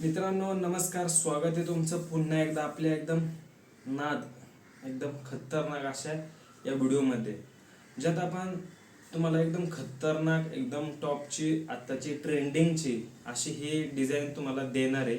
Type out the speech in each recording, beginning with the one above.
मित्रांनो नमस्कार. स्वागत आहे तुमचं पुन्हा एकदा आपल्या एकदम नाद एकदम खतरनाक अशा या व्हिडिओमध्ये ज्यात आपण तुम्हाला एकदम खतरनाक एकदम टॉपची आत्ताची ट्रेंडिंगची अशी ही डिझाईन तुम्हाला देणार आहे.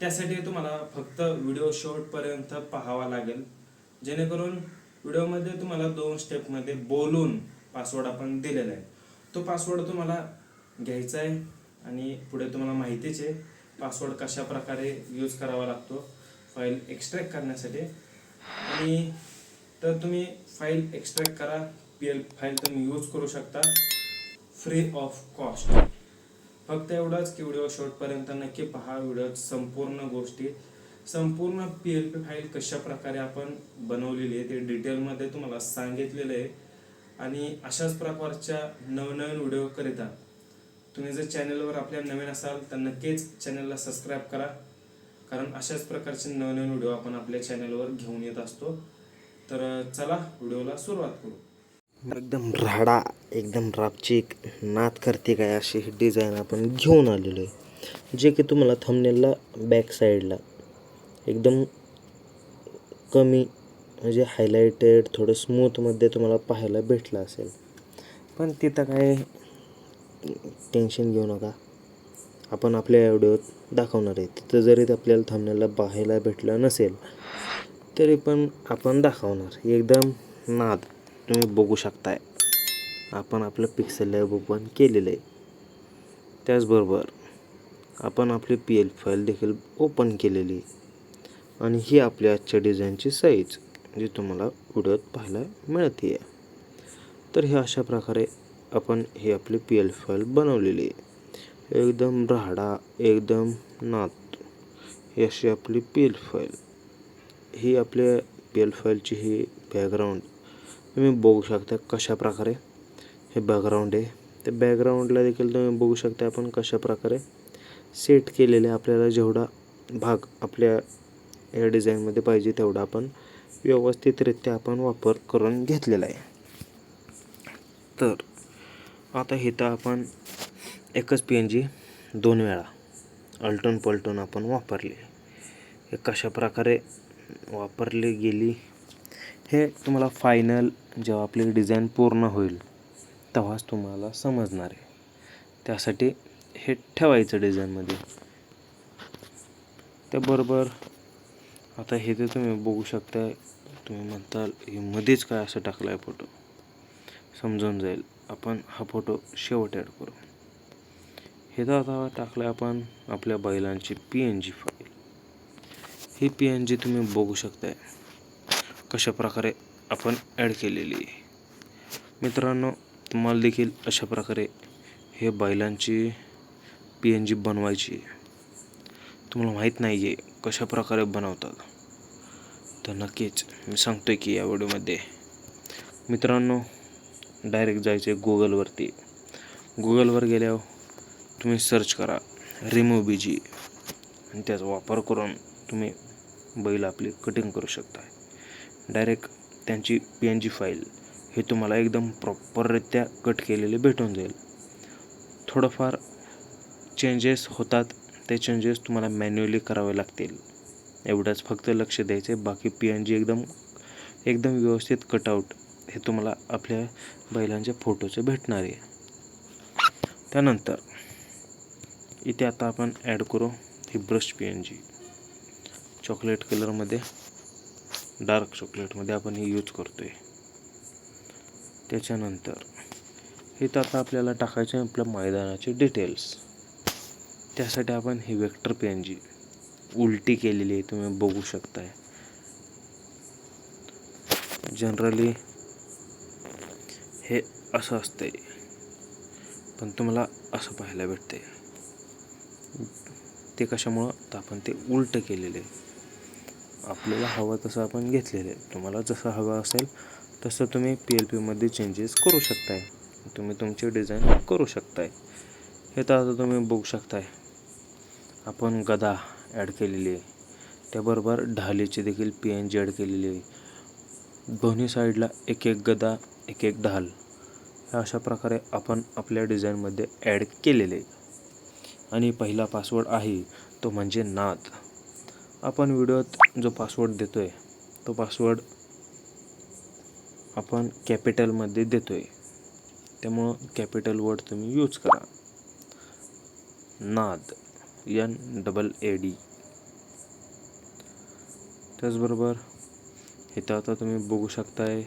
त्यासाठी तुम्हाला फक्त व्हिडिओ शेवटपर्यंत पाहावा लागेल. जेणेकरून व्हिडिओमध्ये तुम्हाला दोन स्टेपमध्ये बोलून पासवर्ड आपण दिलेला आहे. तो पासवर्ड तुम्हाला घ्यायचा आहे आणि पुढे तुम्हाला माहितीच आहे. पासवर्ड कशा प्रकारे यूज करावा लागतो फाईल एक्स्ट्रॅक्ट करण्यासाठी. आणि तर तुम्ही फाईल एक्स्ट्रॅक्ट करा पी एल फाईल तुम्ही यूज करू शकता फ्री ऑफ कॉस्ट फक्त एवढंच की व्हिडिओ शॉर्टपर्यंत नक्की पहा व्हिडिओ संपूर्ण गोष्टी. संपूर्ण पी एल पी फाईल कशा प्रकारे आपण बनवलेली आहे ते डिटेलमध्ये तुम्हाला सांगितलेलं आहे. आणि अशाच प्रकारच्या नवनवीन व्हिडिओकरिता तुम्ही जर चॅनलवर आपल्या नवीन असाल तर नक्कीच चॅनलला सबस्क्राईब करा. कारण अशाच प्रकारचे नवनवीन व्हिडिओ आपण आपल्या चॅनलवर घेऊन येत असतो. तर चला व्हिडिओला सुरुवात करू. एकदम राडा एकदम रापचिक नात करते काय अशी ही डिझाईन आपण घेऊन आलेलो आहे. जे की तुम्हाला थंबनेलला बॅक साईडला एकदम कमी म्हणजे हायलाइटेड थोडं स्मूथमध्ये तुम्हाला पाहायला भेटलं असेल. पण तिथं काय टेन्शन घेऊ नका. आपण आपल्या व्हिडिओत दाखवणार आहे. तिथं जरी आपल्याला थांबण्याला पाहायला भेटलं नसेल तरी पण आपण दाखवणार. एकदम नाद. तुम्ही बघू शकताय. आपण आपलं पिक्सल लॅब ओपन केलेलं आहे. त्याचबरोबर आपण आपली पी एल फाईल देखील ओपन केलेली आहे. आणि ही आपल्या आजच्या डिझाईनची साईज जी तुम्हाला व्हिडिओत पाहायला मिळते तर हे अशा प्रकारे आपण ही आपली पी एल फाईल बनवलेली आहे. एकदम राहाडा एकदम नात. ही अशी आपली पी एल फाईल ही आपल्या पी एल फाईलची ही बॅकग्राऊंड तुम्ही बघू शकता कशा प्रकारे हे बॅकग्राऊंड आहे. ते बॅकग्राऊंडला देखील तुम्ही बघू शकता आपण कशा प्रकारे सेट केलेले आपल्याला जेवढा भाग आपल्या या डिझाईनमध्ये पाहिजे तेवढा आपण व्यवस्थितरित्या आपण वापर करून घेतलेला आहे. तर आता इथं आपण एकच पी एन जी दोन वेळा अलटून पलटून आपण वापरले. हे कशा प्रकारे वापरली गेली हे तुम्हाला फायनल जेव्हा आपली डिझाईन पूर्ण होईल तेव्हाच तुम्हाला समजणार आहे. त्यासाठी हे ठेवायचं डिझाईनमध्ये त्याबरोबर आता हे तर तुम्ही बघू शकता तुम्ही म्हणताल हे मध्येच काय असं टाकलं आहे फोटो समजून जाईल. आपण हा फोटो शेवट ॲड करू. हे तर आता टाकलं आपण आपल्या बैलांची पी एन जी फाईल ही पी एन जी तुम्ही बघू शकताय. कशा प्रकारे आपण ॲड केलेली आहे. मित्रांनो तुम्हाला देखील अशा प्रकारे हे बैलांची पी एन जी बनवायची आहे. तुम्हाला माहीत नाही आहे कशा प्रकारे बनवतात. तर नक्कीच मी सांगतो आहे की या व्हिडिओमध्ये मित्रांनो डायरेक्ट जायचं आहे गुगलवरती. गुगलवर गेल्यावर तुम्ही सर्च करा रिमो बी जी आणि त्याचा वापर करून तुम्ही बैल आपली कटिंग करू शकता डायरेक्ट त्यांची पी एन जी फाईल हे तुम्हाला एकदम प्रॉपररित्या कट केलेले भेटून जाईल. थोडंफार चेंजेस होतात ते चेंजेस तुम्हाला मॅन्युअली करावे लागतील. एवढंच फक्त लक्ष द्यायचं आहे बाकी पी एन जी एकदम एकदम व्यवस्थित कटआउट हे तुम्हाला आपल्या बैलांच्या फोटोचे भेटणार आहे. त्यानंतर इथे आता आपण ॲड करू ही brush P N G chocolate कलरमध्ये डार्क चॉकलेटमध्ये आपण हे यूज करतो आहे त्याच्यानंतर हे तर आता आपल्याला टाकायचे आहे आपल्या मैदानाचे डिटेल्स त्यासाठी आपण ही वेक्टर पी एन जी उलटी केलेली आहे तुम्ही बघू शकताय. जनरली हे असं असते पण तुम्हाला असं पाहायला भेटते ते कशामुळं? तर आपण ते उलटं केलेलं आहे. आपल्याला हवं तसं आपण घेतलेलं आहे. तुम्हाला जसं हवं असेल तसं तुम्ही पी एल पीमध्ये चेंजेस करू शकताय. तुम्ही तुमचे डिझाईन करू शकताय. हे तर आता तुम्ही बघू शकताय. आपण गदा ॲड केलेली आहे. त्याबरोबर ढालीची देखील पी एन जी ॲड केलेली आहे. दोन्ही साईडला एक एक गदा एक एक ढाल अशा प्रकारे आपण आपल्या डिझाईनमध्ये ॲड केलेले आणि पहिला पासवर्ड आहे तो म्हणजे नाद आपण व्हिडिओत जो पासवर्ड देतो आहे तो पासवर्ड आपण कॅपिटलमध्ये देतो आहे त्यामुळं कॅपिटल वर्ड तुम्ही यूज करा. नाद एन डबल ए डी त्याचबरोबर इथं आता तुम्ही बघू शकताय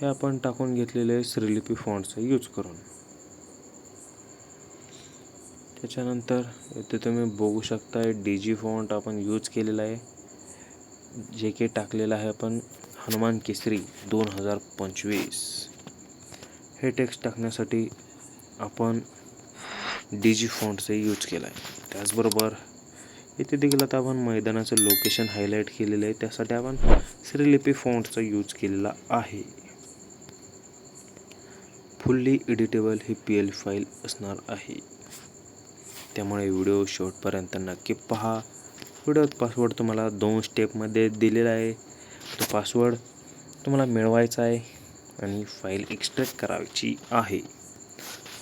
हे आपण टाकून घेतलेले श्रीलिपी फॉन्टचा यूज करून. त्याच्यानंतर इथे तुम्ही बघू शकताय डी जी फॉन्ट आपण यूज केलेला आहे. जे के टाकलेलं आहे आपण हनुमान केसरी दोन हजार पंचवीस. हे टेक्स्ट टाकण्यासाठी आपण डी जी फॉन्टचा यूज केला आहे त्याचबरोबर इथे देखील आता आपण मैदानाचं लोकेशन हायलाईट केलेलं आहे. त्यासाठी आपण श्रीलिपी फॉन्टचा यूज केलेला आहे. फुल्ली एडिटेबल ही पी एल फाईल असणार आहे. त्यामुळे व्हिडिओ शेवटपर्यंत नक्की पहा. व्हिडिओत पासवर्ड तुम्हाला दोन स्टेपमध्ये दिलेला आहे. तो पासवर्ड तुम्हाला मिळवायचा आहे आणि फाईल एक्स्ट्रॅक्ट करायची आहे.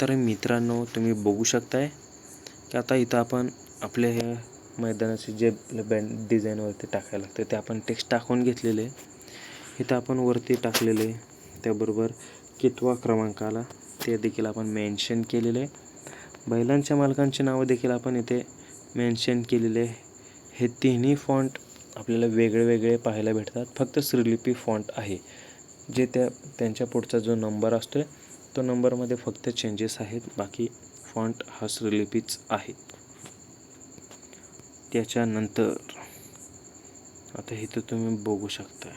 तर मित्रांनो तुम्ही बघू शकताय की आता इथं आपण आपल्या ह्या मैदानाचे जे बँड डिझाईनवरती टाकायला लागते ते आपण टेक्स्ट टाकून घेतलेले इथं आपण वरती टाकलेले त्याबरोबर कितवा क्रमांकाला ते देखील आपण मेन्शन केलेले आहे. बैलांच्या मालकांची नावं देखील आपण इथे मेन्शन केलेले हे तिन्ही फॉन्ट आपल्याला वेगळे वेगळे पाहायला भेटतात. फक्त श्रीलिपी फॉन्ट आहे. जे त्या त्यांच्या पुढचा जो नंबर असतो तो नंबरमध्ये फक्त चेंजेस आहेत. बाकी फॉन्ट हा श्रीलिपीच आहे. त्याच्यानंतर आता इथं तुम्ही बघू शकता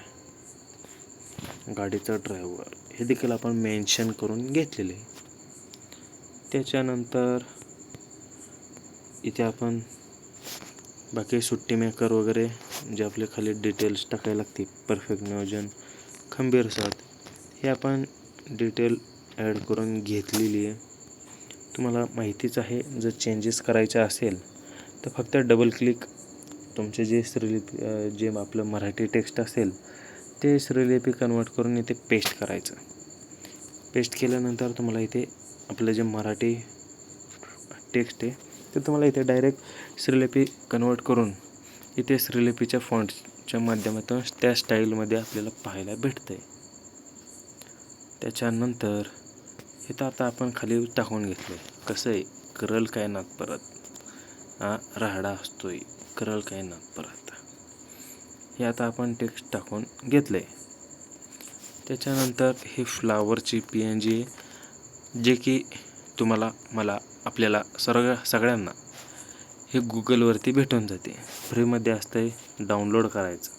गाडीचा ड्रायव्हर हे देखील आपण मेन्शन करून घेतलेले. त्याच्यानंतर इथे आपण बाकी सुट्टी मेकर वगैरे जे आपले खाली डिटेल्स टाकायला लागते परफेक्ट नियोजन खंबीर साथ हे आपण डिटेल ॲड करून घेतलेली आहे. तुम्हाला माहितीच आहे जर चेंजेस करायचे असेल तर फक्त डबल क्लिक तुमचे जे श्रीलिपी जे आपलं मराठी टेक्स्ट असेल ते श्रीलिपी कन्वर्ट करून इथे पेस्ट करायचं. पेस्ट केल्यानंतर तुम्हाला इथे आपलं जे मराठी टेक्स्ट आहे ते तुम्हाला इथे डायरेक्ट श्रीलिपी कन्वर्ट करून इथे श्रीलिपीच्या फॉन्ट्सच्या माध्यमातून त्या स्टाईलमध्ये आपल्याला पाहायला भेटतं आहे त्याच्यानंतर इथं आता आपण खाली टाकून घेतलं आहे कसं आहे? करल काय नात परत? राहाडा असतोय. करल काय ना परत. हे आता आपण टेक्स्ट टाकून घेतलं आहे त्याच्यानंतर हे फ्लावरची पी एन जी जे की तुम्हाला मला आपल्याला सर्व सगळ्यांना हे गुगलवरती भेटून जाते. फ्रीमध्ये असतं आहे डाउनलोड करायचं.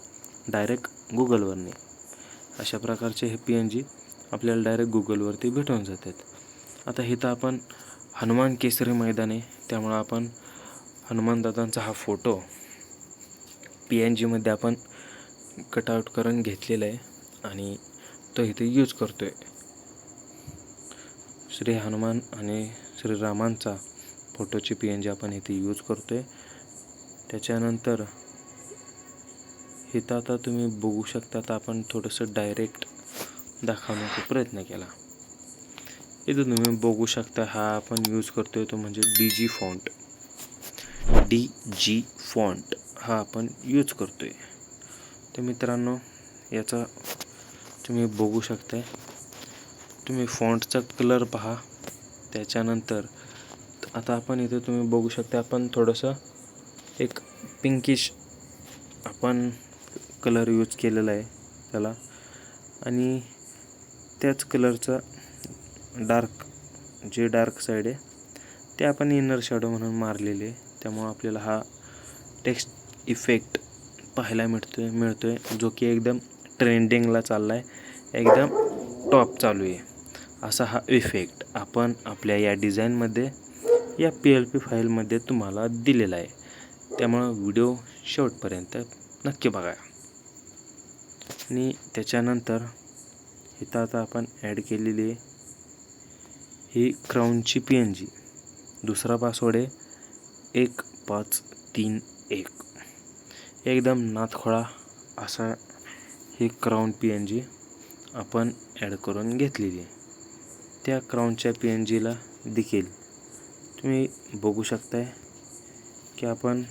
डायरेक्ट गुगलवरने अशा प्रकारचे हे पी एन जी आपल्याला डायरेक्ट गुगलवरती भेटून जातात. आता इथं आपण हनुमान केसरी मैदान आहे त्यामुळं आपण हनुमानदादांचा हा फोटो पी एन जीमध्ये आपण कटआउट करून घेतलेला आहे आणि तो इथे यूज करतो आहे श्री हनुमान आणि श्रीरामांचा फोटोची पी एन जी आपण इथे यूज करतो आहे त्याच्यानंतर इथं आता तुम्ही बघू शकता तर आपण थोडंसं डायरेक्ट दाखवण्याचा प्रयत्न केला. इथं तुम्ही बघू शकता हा आपण यूज करतो आहे तो म्हणजे D G font D G font हा आपण यूज करतो आहे तर मित्रांनो याचा तुम्ही बघू शकताय. तुम्ही फॉन्टचा कलर पहा. त्याच्यानंतर आता आपण इथे तुम्ही बघू शकता आपण थोडंसं एक पिंकिश आपण कलर यूज केलेला आहे त्याला. आणि त्याच कलरचा डार्क जे डार्क साईड आहे ते आपण इनर शॅडो म्हणून मारलेले आहे. त्यामुळं आपल्याला हा टेक्स्ट इफेक्ट पाहायला मिळतोय मिळतोय जो की एकदम ट्रेंडिंगला चालला आहे एकदम टॉप चालू आहे. असा हा इफेक्ट आपण आपल्या या डिझाईनमध्ये या पी एल पी फाईलमध्ये तुम्हाला दिलेला आहे. त्यामुळं व्हिडिओ शेवटपर्यंत नक्की बघा. आणि त्याच्यानंतर इथं आता आपण ॲड केलेली आहे ही क्राऊनची पी एन जी दुसरा पासवर्ड आहे एक पाच तीन एक. एकदम नाथखोळा असा ही क्राऊन पी एन जी आपण ॲड करून घेतलेली त्या क्राऊनच्या पी एन जीला देखील तुम्ही बघू शकताय की आपण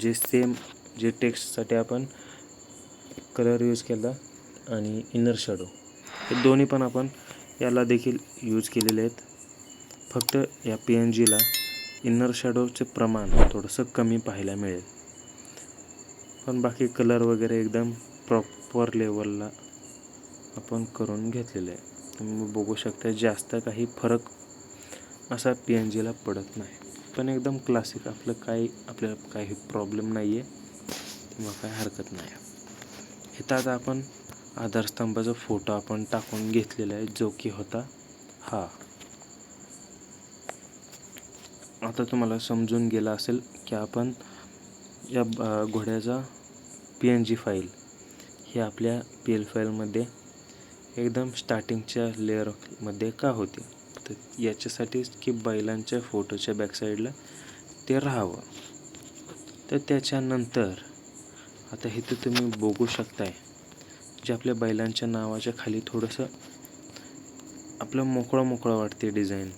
जे सेम जे टेक्स्टसाठी आपण कलर यूज केला आणि इनर शॅडो हे दोन्ही पण आपण याला देखील यूज केलेले आहेत. फक्त या पी एन जीला इनर शॅडोचे प्रमाण थोडंसं कमी पाहायला मिळेल. पण बाकी कलर वगैरे एकदम प्रॉपर लेवलला आपण करून घेतलेलं आहे. तुम्ही बघू शकता जास्त काही फरक असा पी एन जीला पडत नाही. पण एकदम क्लासिक आपलं काही आपल्याला काही प्रॉब्लेम नाही आहे किंवा काही हरकत नाही. इथं आता आपण आधारस्तंभाचा फोटो आपण टाकून घेतलेला आहे जो की होता हा. आता तुम्हाला समजून गेला असेल की आपण या ब- घोड्याचा पी एन जी फाईल ही आपल्या पी एल फाईलमध्ये एकदम स्टार्टिंगच्या लेअरमध्ये का होते? तर याच्यासाठीच की बैलांच्या फोटोच्या बॅकसाईडला ते राहावं. तर त्याच्यानंतर आता इथं तुम्ही बघू शकताय जे आपल्या बैलांच्या नावाच्या खाली थोडंसं आपलं मोकळं मोकळं वाटते डिझाईन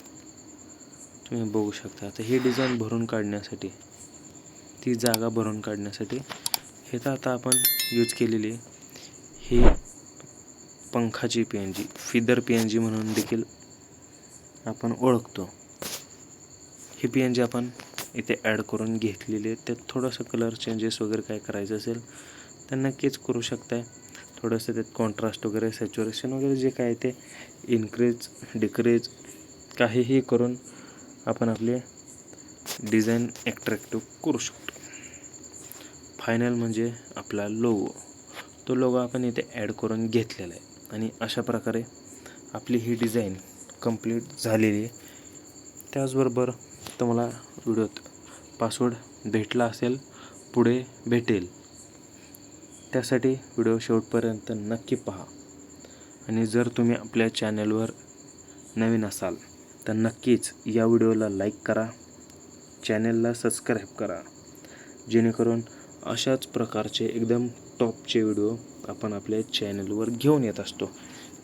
तुम्ही बघू शकता. आता ही डिझाईन भरून काढण्यासाठी ती जागा भरून काढण्यासाठी हे तर आता आपण यूज केलेली ही पंखाची P N G feather P N G म्हणून देखील आपण ओळखतो. ही पी एन जी आपण इथे ॲड करून घेतलेली आहे. त्यात थोडंसं कलर चेंजेस वगैरे काय करायचं असेल तर नक्कीच करू शकताय. थोडंसं त्यात कॉन्ट्रास्ट वगैरे सॅच्युरेशन वगैरे जे काय ते इन्क्रीज डिक्रीज काहीही करून आपण आपले डिझाईन ॲट्रॅक्टिव्ह करू शकतो. फायनल म्हणजे आपला लोगो तो लोगो आपण इथे ॲड करून घेतलेला आहे. आणि अशा प्रकारे आपली ही डिझाईन कंप्लीट झालेली आहे. त्याचबरोबर तुम्हाला व्हिडिओत पासवर्ड भेटला असेल पुढे भेटेल. त्यासाठी व्हिडिओ शेवटपर्यंत नक्की पहा. आणि जर तुम्ही आपल्या चॅनलवर नवीन असाल तर नक्कीच या व्हिडिओला लाईक करा. चॅनलला सबस्क्राईब करा. जेणेकरून अशाच प्रकारचे एकदम टॉपचे व्हिडिओ आपण आपल्या चॅनलवर घेऊन येत असतो.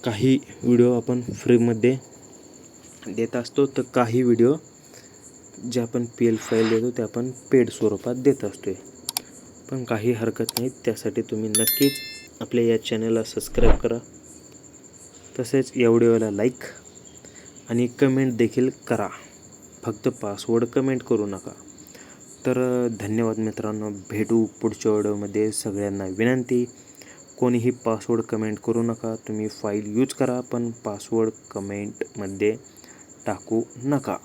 काही व्हिडिओ आपण फ्रीमध्ये देत असतो तर काही व्हिडिओ जे आपण पी एल फाईल देतो ते आपण पेड स्वरूपात देत असतो पण काही हरकत नाही त्यासाठी तुम्ही नक्कीच आपल्या या चॅनलला सबस्क्राईब करा. तसेच या व्हिडिओला लाईक आणि कमेंट देखील करा. फक्त पासवर्ड कमेंट करू नका. तर धन्यवाद मित्रांनो. भेटू पुढच्या व्हिडिओमध्ये सगळ्यांना विनंती. कोणीही पासवर्ड कमेंट करू नका. तुम्ही फाईल यूज करा पण पासवर्ड कमेंटमध्ये टाकू नका.